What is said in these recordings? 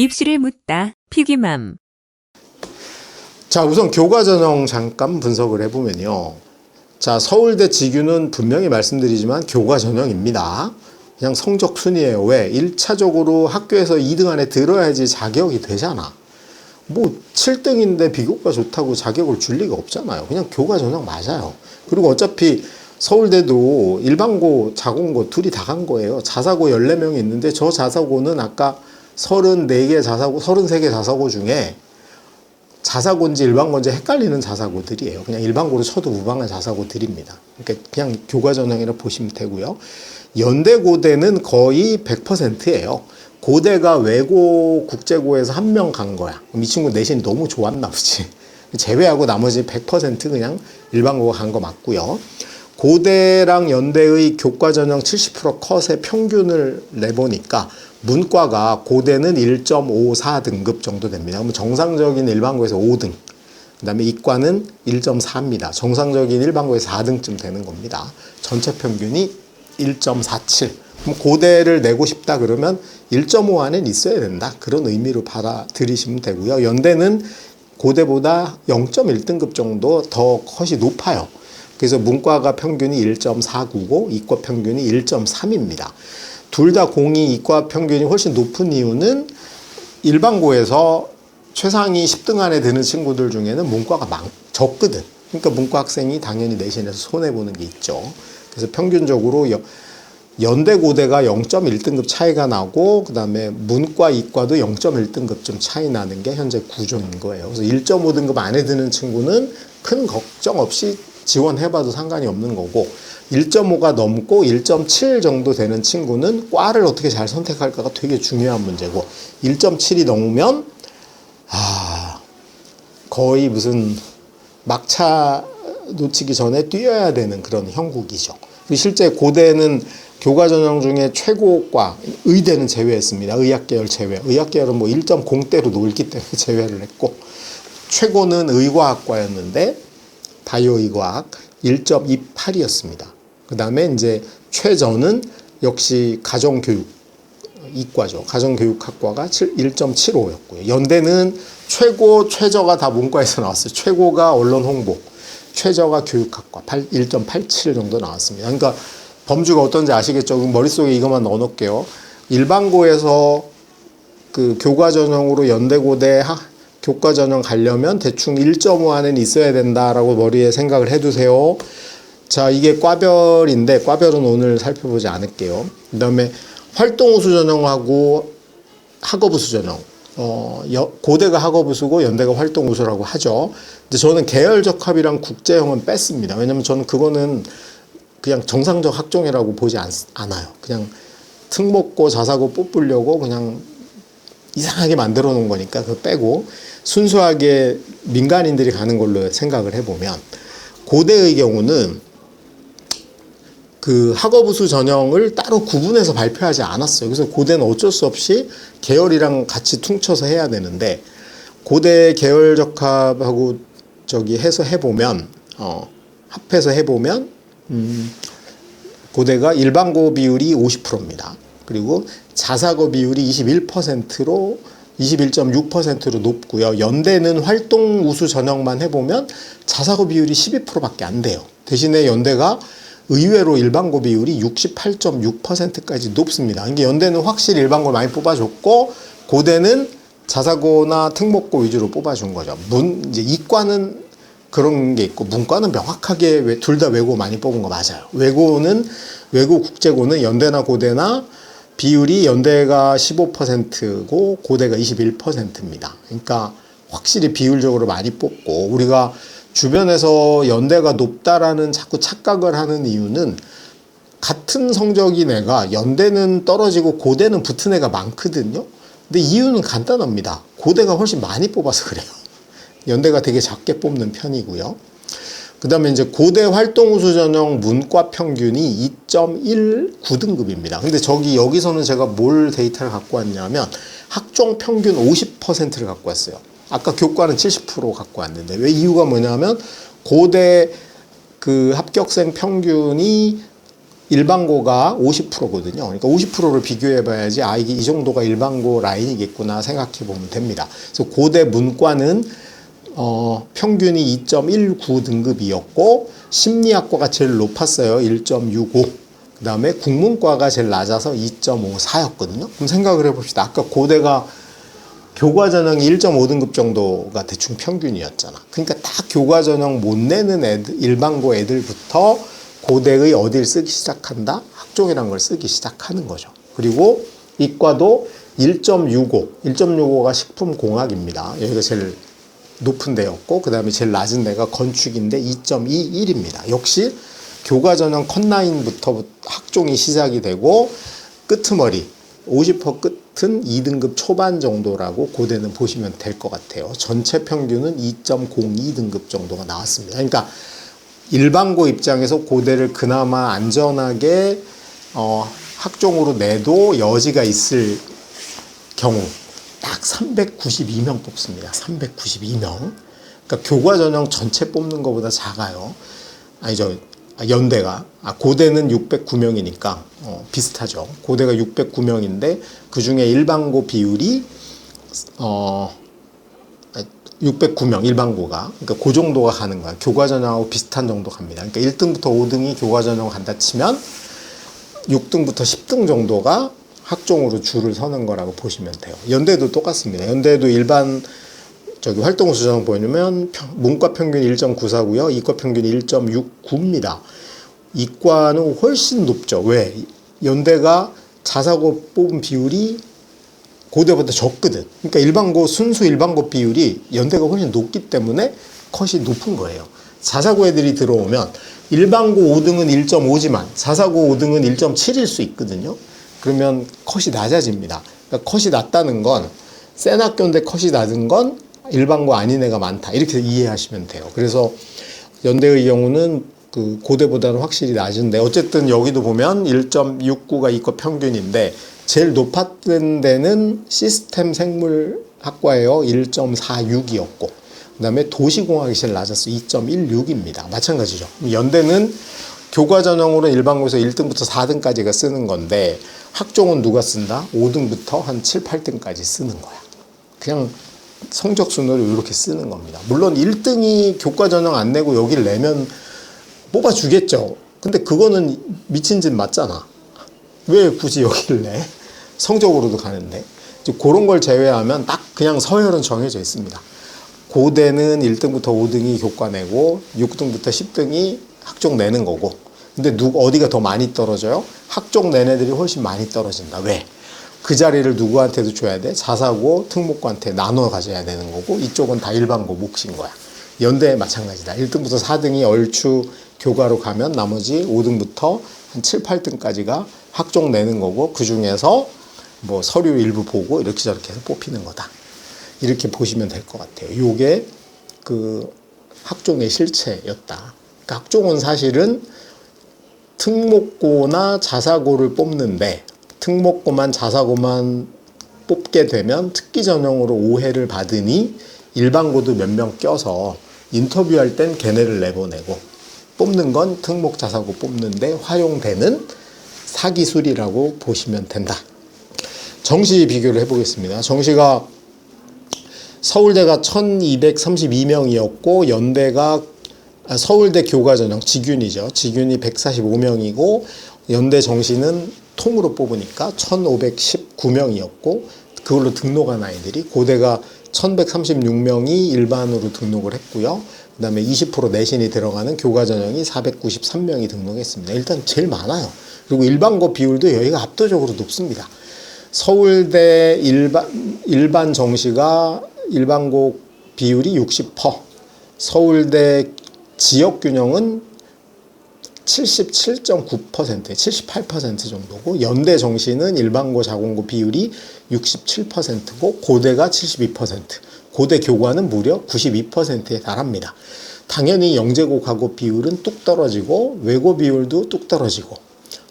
입시를 묻다. 피기맘. 자, 우선 교과 전형 잠깐 분석을 해보면요. 자, 서울대 지규는 분명히 말씀드리지만 교과 전형입니다. 그냥 성적 순이에요. 왜? 1차적으로 학교에서 2등 안에 들어야지 자격이 되잖아. 뭐 7등인데 비교과 좋다고 자격을 줄 리가 없잖아요. 그냥 교과 전형 맞아요. 그리고 어차피 서울대도 일반고, 자공고 둘이 다 간 거예요. 자사고 14명이 있는데 저 자사고는 아까 34개 자사고, 33개 자사고 중에 자사고인지 일반고인지 헷갈리는 자사고들이에요. 그냥 일반고로 쳐도 무방한 자사고들입니다. 그러니까 그냥 교과 전형이라 보시면 되고요. 연대 고대는 거의 100%예요. 고대가 외고 국제고에서 한 명 간 거야. 그럼 이 친구 내신이 너무 좋았나 보지. 제외하고 나머지 100% 그냥 일반고가 간 거 맞고요. 고대랑 연대의 교과 전형 70% 컷의 평균을 내보니까 문과가 고대는 1.54 등급 정도 됩니다. 그러면 정상적인 일반고에서 5등, 그 다음에 이과는 1.4입니다. 정상적인 일반고에서 4등쯤 되는 겁니다. 전체 평균이 1.47. 그럼 고대를 내고 싶다 그러면 1.5 안엔 있어야 된다. 그런 의미로 받아들이시면 되고요. 연대는 고대보다 0.1등급 정도 더 컷이 높아요. 그래서 문과가 평균이 1.499, 이과 평균이 1.3입니다. 둘 다 공이 이과 평균이 훨씬 높은 이유는 일반고에서 최상위 10등 안에 드는 친구들 중에는 문과가 많, 적거든. 그러니까 문과 학생이 당연히 내신에서 손해 보는 게 있죠. 그래서 평균적으로 여, 연대 고대가 0.1등급 차이가 나고 그다음에 문과 이과도 0.1등급 좀 차이 나는 게 현재 구조인 거예요. 그래서 1.5등급 안에 드는 친구는 큰 걱정 없이 지원해봐도 상관이 없는 거고 1.5가 넘고 1.7 정도 되는 친구는 과를 어떻게 잘 선택할까가 되게 중요한 문제고 1.7이 넘으면 아 거의 무슨 막차 놓치기 전에 뛰어야 되는 그런 형국이죠. 실제 고대는 교과 전형 중에 최고과 의대는 제외했습니다. 의학 계열 제외. 의학 계열은 뭐 1.0대로 놀기 때문에 제외를 했고 최고는 의과학과였는데 바이오의과학 1.28이었습니다. 그 다음에 이제 최저는 역시 가정교육 이과죠. 가정교육학과가 1.75였고요. 연대는 최고, 최저가 다 문과에서 나왔어요. 최고가 언론홍보, 최저가 교육학과 1.87 정도 나왔습니다. 그러니까 범주가 어떤지 아시겠죠? 머릿속에 이것만 넣어 놓을게요. 일반고에서 그 교과 전형으로 연대고대 하, 교과 전형 가려면 대충 1.5 안에는 있어야 된다라고 머리에 생각을 해두세요. 자, 이게 과별인데 과별은 오늘 살펴보지 않을게요. 그다음에 활동 우수 전형하고 학업 우수 전형. 어, 여, 고대가 학업 우수고 연대가 활동 우수라고 하죠. 근데 저는 계열 적 합이랑 국제형은 뺐습니다. 왜냐면 저는 그거는 그냥 정상적 학종이라고 보지 않, 않아요. 그냥 특목고 자사고 뽑으려고 그냥 이상하게 만들어 놓은 거니까 그거 빼고 순수하게 민간인들이 가는 걸로 생각을 해보면 고대의 경우는 그 학업우수 전형을 따로 구분해서 발표하지 않았어요. 그래서 고대는 어쩔 수 없이 계열이랑 같이 퉁쳐서 해야 되는데 고대 계열 적합하고 저기 해서 해보면 어, 합해서 해보면 음, 고대가 일반고 비율이 50%입니다. 그리고 자사고 비율이 21%로 21.6%로 높고요. 연대는 활동 우수 전형만 해보면 자사고 비율이 12%밖에 안 돼요. 대신에 연대가 의외로 일반고 비율이 68.6%까지 높습니다. 이게 연대는 확실히 일반고 많이 뽑아줬고 고대는 자사고나 특목고 위주로 뽑아준 거죠. 문 이제 이과는 그런 게 있고 문과는 명확하게 둘 다 외고 많이 뽑은 거 맞아요. 외고는 외고 국제고는 연대나 고대나 비율이 연대가 15%고 고대가 21%입니다. 그러니까 확실히 비율적으로 많이 뽑고 우리가 주변에서 연대가 높다라는 자꾸 착각을 하는 이유는 같은 성적인 애가 연대는 떨어지고 고대는 붙은 애가 많거든요. 근데 이유는 간단합니다. 고대가 훨씬 많이 뽑아서 그래요. 연대가 되게 작게 뽑는 편이고요. 그 다음에 이제 고대 활동 우수 전형 문과 평균이 2.19등급입니다. 근데 저기 여기서는 제가 뭘 데이터를 갖고 왔냐면 학종 평균 50%를 갖고 왔어요. 아까 교과는 70% 갖고 왔는데 왜 이유가 뭐냐면 고대 그 합격생 평균이 일반고가 50%거든요. 그러니까 50%를 비교해 봐야지 아 이게 이 정도가 일반고 라인이겠구나 생각해 보면 됩니다. 그래서 고대 문과는 어, 평균이 2.19 등급이었고 심리학과가 제일 높았어요. 1.65. 그 다음에 국문과가 제일 낮아서 2.54였거든요. 그럼 생각을 해 봅시다. 아까 고대가 교과 전형이 1.5 등급 정도가 대충 평균이었잖아. 그러니까 딱 교과 전형 못 내는 애들, 일반고 애들부터 고대의 어딜 쓰기 시작한다? 학종이란 걸 쓰기 시작하는 거죠. 그리고 이과도 1.65, 1.65가 식품공학입니다. 여기가 제일 높은 데였고, 그 다음에 제일 낮은 데가 건축인데 2.21입니다. 역시 교과 전형 컷라인부터 학종이 시작이 되고, 끄트머리, 50% 끝은 2등급 초반 정도라고 고대는 보시면 될 것 같아요. 전체 평균은 2.02등급 정도가 나왔습니다. 그러니까 일반고 입장에서 고대를 그나마 안전하게 어, 학종으로 내도 여지가 있을 경우 딱 392명 뽑습니다. 392명. 그러니까 교과 전형 전체 뽑는 것보다 작아요. 아니죠. 아, 연대가 아, 고대는 609명이니까 어, 비슷하죠. 고대가 609명인데 그 중에 일반고 비율이 어 609명 일반고가 그러니까 그 정도가 가는 거야. 교과 전형하고 비슷한 정도 갑니다. 그러니까 1등부터 5등이 교과 전형 간다 치면 6등부터 10등 정도가 학종으로 줄을 서는 거라고 보시면 돼요. 연대도 똑같습니다. 연대도 일반 저기 활동 수정 보면 평- 문과 평균 1.94고요. 이과 평균 1.69입니다. 이과는 훨씬 높죠. 왜? 연대가 자사고 뽑은 비율이 고대보다 적거든. 그러니까 일반고 순수 일반고 비율이 연대가 훨씬 높기 때문에 컷이 높은 거예요. 자사고 애들이 들어오면 일반고 5등은 1.5지만 자사고 5등은 1.7일 수 있거든요. 그러면 컷이 낮아집니다. 그러니까 컷이 낮다는 건 센 학교인데 컷이 낮은 건 일반고 아닌 애가 많다. 이렇게 이해하시면 돼요. 그래서 연대의 경우는 그 고대보다는 확실히 낮은데 어쨌든 여기도 보면 1.69가 이과 평균인데 제일 높았던 데는 시스템 생물학과예요. 1.46이었고 그다음에 도시공학이 제일 낮았어. 2.16입니다. 마찬가지죠. 연대는 교과 전형으로 일반고에서 1등부터 4등까지가 쓰는 건데 학종은 누가 쓴다? 5등부터 한 7, 8등까지 쓰는 거야. 그냥 성적 순으로 이렇게 쓰는 겁니다. 물론 1등이 교과 전형 안 내고 여기를 내면 뽑아 주겠죠. 근데 그거는 미친 짓 맞잖아. 왜 굳이 여기를 내? 성적으로도 가는데. 그런 걸 제외하면 딱 그냥 서열은 정해져 있습니다. 고대는 1등부터 5등이 교과 내고 6등부터 10등이 학종 내는 거고. 근데 누구 어디가 더 많이 떨어져요? 학종 낸 애들이 훨씬 많이 떨어진다. 왜? 그 자리를 누구한테도 줘야 돼? 자사고 특목고한테 나눠 가져야 되는 거고 이쪽은 다 일반고 몫인 거야. 연대 마찬가지다. 1등부터 4등이 얼추 교과로 가면 나머지 5등부터 한 7, 8등까지가 학종 내는 거고 그 중에서 뭐 서류 일부 보고 이렇게 저렇게 해서 뽑히는 거다. 이렇게 보시면 될 것 같아요. 요게 그 학종의 실체였다. 그러니까 학종은 사실은 특목고나 자사고를 뽑는데 특목고만 자사고만 뽑게 되면 특기 전형으로 오해를 받으니 일반고도 몇 명 껴서 인터뷰할 땐 걔네를 내보내고 뽑는 건 특목 자사고 뽑는데 활용되는 사기술이라고 보시면 된다. 정시 비교를 해보겠습니다. 정시가 서울대가 1232명이었고 연대가 아, 서울대 교과 전형 직윤이죠. 직윤이 145명이고 연대 정시는 통으로 뽑으니까 1519명이었고 그걸로 등록한 아이들이 고대가 1136명이 일반으로 등록을 했고요. 그 다음에 20% 내신이 들어가는 교과 전형이 493명이 등록했습니다. 일단 제일 많아요. 그리고 일반고 비율도 여기가 압도적으로 높습니다. 서울대 일반 일반 정시가 일반고 비율이 60%, 서울대 지역 균형은 77.9%, 78% 정도고 연대 정시는 일반고 자공고 비율이 67%고 고대가 72%, 고대 교과는 무려 92%에 달합니다. 당연히 영재고 가고 비율은 뚝 떨어지고 외고 비율도 뚝 떨어지고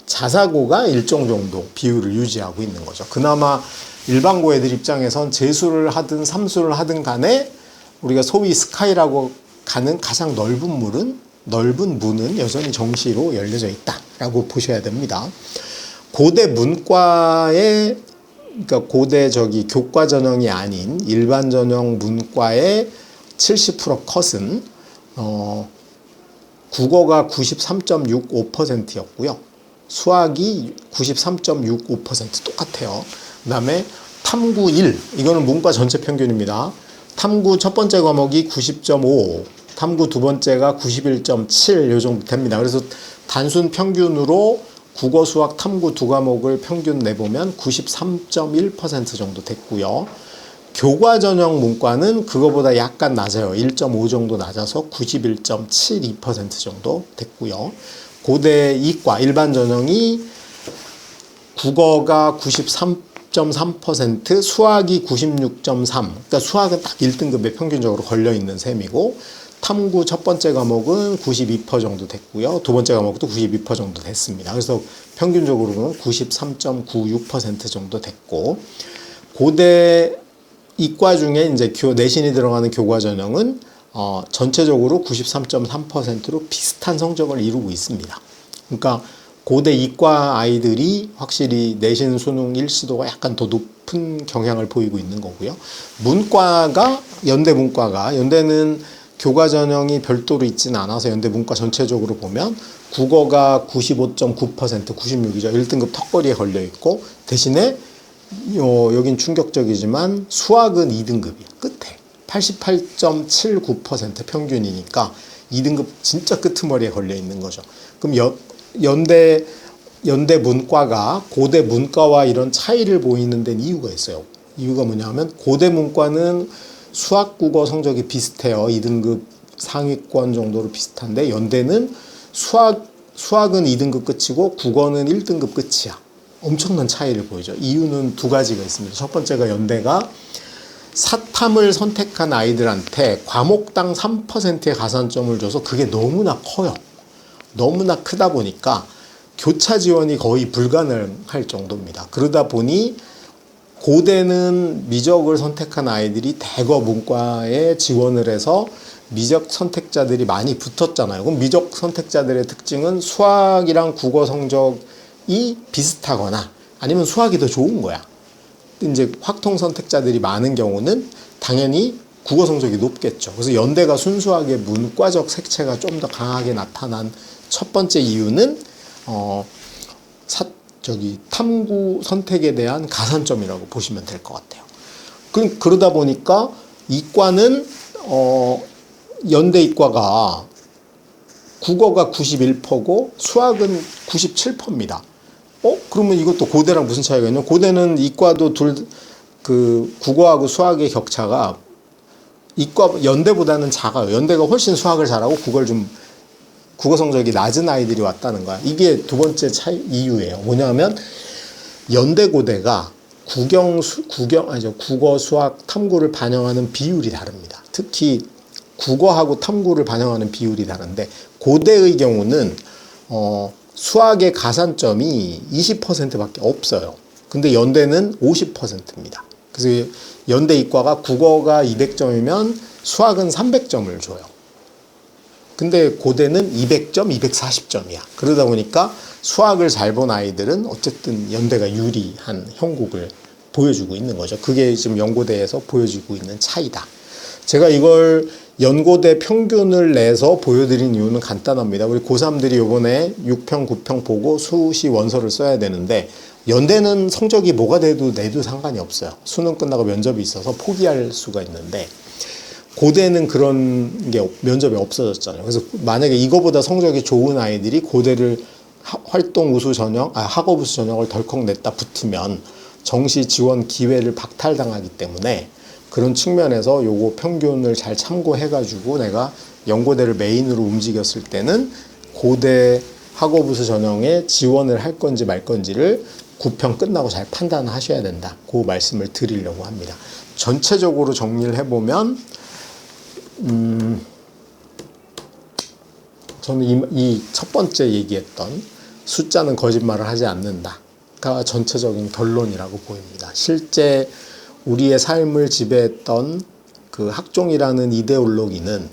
자사고가 일정 정도 비율을 유지하고 있는 거죠. 그나마 일반고 애들 입장에선 재수를 하든 삼수를 하든 간에 우리가 소위 스카이라고 가는 가장 넓은 물은 넓은 문은 여전히 정시로 열려져 있다라고 보셔야 됩니다. 고대 문과의 그러니까 고대 저기 교과 전형이 아닌 일반 전형 문과의 70% 컷은 어 국어가 93.65%였고요. 수학이 93.65% 똑같아요. 그다음에 탐구 1 이거는 문과 전체 평균입니다. 탐구 첫 번째 과목이 90.5, 탐구 두 번째가 91.7 요 정도 됩니다. 그래서 단순 평균으로 국어, 수학, 탐구 두 과목을 평균 내보면 93.1% 정도 됐고요. 교과 전형 문과는 그거보다 약간 낮아요. 1.5 정도 낮아서 91.72% 정도 됐고요. 고대 이과 일반 전형이 국어가 93.3%, 수학이 96.3. 그러니까 수학은 딱 1등급에 평균적으로 걸려 있는 셈이고 탐구 첫 번째 과목은 92% 정도 됐고요. 두 번째 과목도 92% 정도 됐습니다. 그래서 평균적으로는 93.96% 정도 됐고 고대 이과 중에 이제 교 내신이 들어가는 교과 전형은 어, 전체적으로 93.3%로 비슷한 성적을 이루고 있습니다. 그러니까 고대 이과 아이들이 확실히 내신 수능 일시도가 약간 더 높은 경향을 보이고 있는 거고요. 문과가 연대 문과가 연대는 교과 전형이 별도로 있지는 않아서 연대 문과 전체적으로 보면 국어가 95.9% 96이죠. 1등급 턱걸이에 걸려 있고 대신에 어, 여긴 충격적이지만 수학은 2등급이야. 끝에. 88.79% 평균이니까 2등급 진짜 끄트머리에 걸려 있는 거죠. 그럼 연, 연대 연대 문과가 고대 문과와 이런 차이를 보이는 데는 이유가 있어요. 이유가 뭐냐면 고대 문과는 수학 국어 성적이 비슷해요. 2등급 상위권 정도로 비슷한데 연대는 수학 수학은 2등급 끝이고 국어는 1등급 끝이야. 엄청난 차이를 보이죠. 이유는 두 가지가 있습니다. 첫 번째가 연대가 사탐을 선택한 아이들한테 과목당 3%의 가산점을 줘서 그게 너무나 커요. 너무나 크다 보니까 교차 지원이 거의 불가능할 정도입니다. 그러다 보니 고대는 미적을 선택한 아이들이 대거 문과에 지원을 해서 미적 선택자들이 많이 붙었잖아요. 그럼 미적 선택자들의 특징은 수학이랑 국어 성적이 비슷하거나 아니면 수학이 더 좋은 거야. 이제 확통 선택자들이 많은 경우는 당연히 국어 성적이 높겠죠. 그래서 연대가 순수하게 문과적 색채가 좀 더 강하게 나타난 첫 번째 이유는 어, 사, 저기 탐구 선택에 대한 가산점이라고 보시면 될 것 같아요. 그, 그러다 보니까 이과는 어, 연대 이과가 국어가 91%고 수학은 97%입니다. 어? 그러면 이것도 고대랑 무슨 차이가 있냐? 고대는 이과도 둘 그 국어하고 수학의 격차가 이과 연대보다는 작아요. 연대가 훨씬 수학을 잘하고 국어를 좀 국어 성적이 낮은 아이들이 왔다는 거야. 이게 두 번째 차이 이유예요. 뭐냐면 연대 고대가 국영 수, 국영 아니죠 국어 수학 탐구를 반영하는 비율이 다릅니다. 특히 국어하고 탐구를 반영하는 비율이 다른데 고대의 경우는 어, 수학의 가산점이 20%밖에 없어요. 근데 연대는 50%입니다. 그래서 연대 이과가 국어가 200점이면 수학은 300점을 줘요. 근데 고대는 200점, 240점이야. 그러다 보니까 수학을 잘 본 아이들은 어쨌든 연대가 유리한 형국을 보여주고 있는 거죠. 그게 지금 연고대에서 보여주고 있는 차이다. 제가 이걸 연고대 평균을 내서 보여드린 이유는 간단합니다. 우리 고3들이 요번에 6평, 9평 보고 수시 원서를 써야 되는데 연대는 성적이 뭐가 돼도 내도 상관이 없어요. 수능 끝나고 면접이 있어서 포기할 수가 있는데 고대는 그런 게 면접이 없어졌잖아요. 그래서 만약에 이거보다 성적이 좋은 아이들이 고대를 하- 활동 우수 전형, 아, 학업 우수 전형을 덜컥 냈다 붙으면 정시 지원 기회를 박탈당하기 때문에 그런 측면에서 요거 평균을 잘 참고해가지고 내가 연고대를 메인으로 움직였을 때는 고대 학업 우수 전형에 지원을 할 건지 말 건지를 9평 끝나고 잘 판단하셔야 된다. 그 말씀을 드리려고 합니다. 전체적으로 정리를 해보면 저는 이 첫 번째 얘기했던 숫자는 거짓말을 하지 않는다가 전체적인 결론이라고 보입니다. 실제 우리의 삶을 지배했던 그 학종이라는 이데올로기는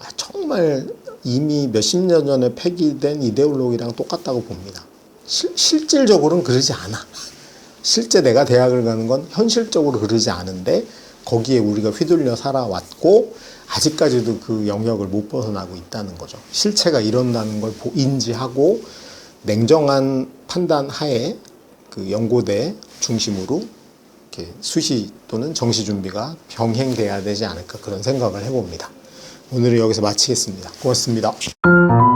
아, 정말 이미 몇십 년 전에 폐기된 이데올로기랑 똑같다고 봅니다. 실, 실질적으로는 그러지 않아. 실제 내가 대학을 가는 건 현실적으로 그러지 않은데 거기에 우리가 휘둘려 살아왔고 아직까지도 그 영역을 못 벗어나고 있다는 거죠. 실체가 이런다는 걸 보- 인지하고 냉정한 판단 하에 그 연고대 중심으로 이렇게 수시 또는 정시 준비가 병행돼야 되지 않을까 그런 생각을 해봅니다. 오늘은 여기서 마치겠습니다. 고맙습니다.